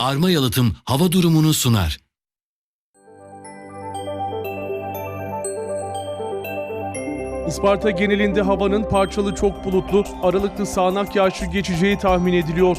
Arma Yalıtım hava durumunu sunar. Isparta genelinde havanın parçalı çok bulutlu, aralıklı sağanak yağışlı geçeceği tahmin ediliyor.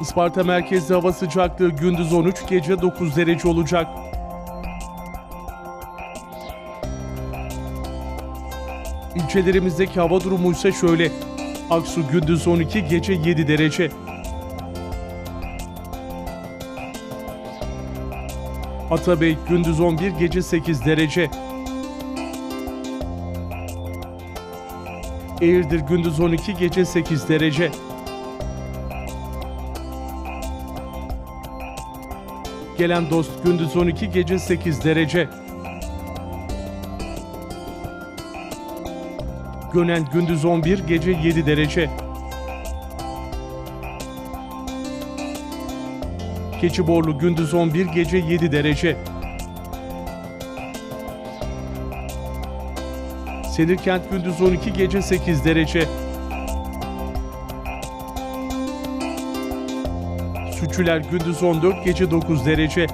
Isparta merkezde hava sıcaklığı gündüz 13, gece 9 derece olacak. İlçelerimizdeki hava durumu ise şöyle. Aksu gündüz 12, gece 7 derece. Atabey gündüz 11, gece 8 derece. Eğirdir gündüz 12, gece 8 derece. Gelen dost gündüz 12, gece 8 derece. Gönen gündüz 11, gece 7 derece. Keçiborlu gündüz 11, gece 7 derece. Senirkent gündüz 12, gece 8 derece. Sütçüler gündüz 14, gece 9 derece.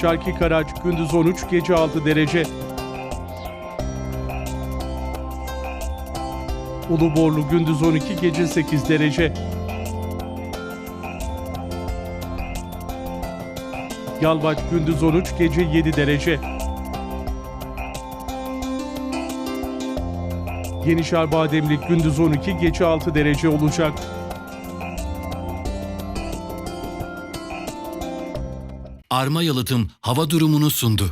Şarkı Karaç gündüz 13, gece 6 derece. Uluborlu gündüz 12, gece 8 derece. Yalvaç gündüz 13, gece 7 derece. Yenişar Bademlik gündüz 12, gece 6 derece olacak. Arma Yalıtım hava durumunu sundu.